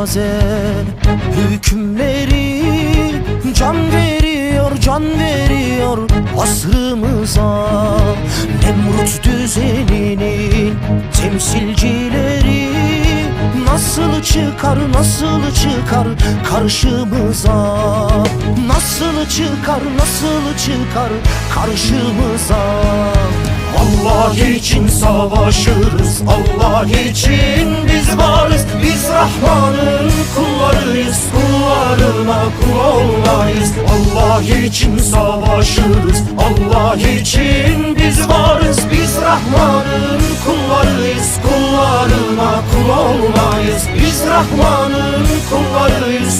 bazen Hükümleri can veriyor can veriyor asrımıza. Nemrut düzeninin temsilcileri Nasıl çıkar nasıl çıkar karşımıza? Nasıl çıkar nasıl çıkar karşımıza? Allah için savaşırız Allah için biz varız Kullarına kul olmayız Allah için savaşırız Allah için biz varız Biz Rahman'ın kullarıyız Kullarına kul olmayız Biz Rahman'ın kullarıyız. Kul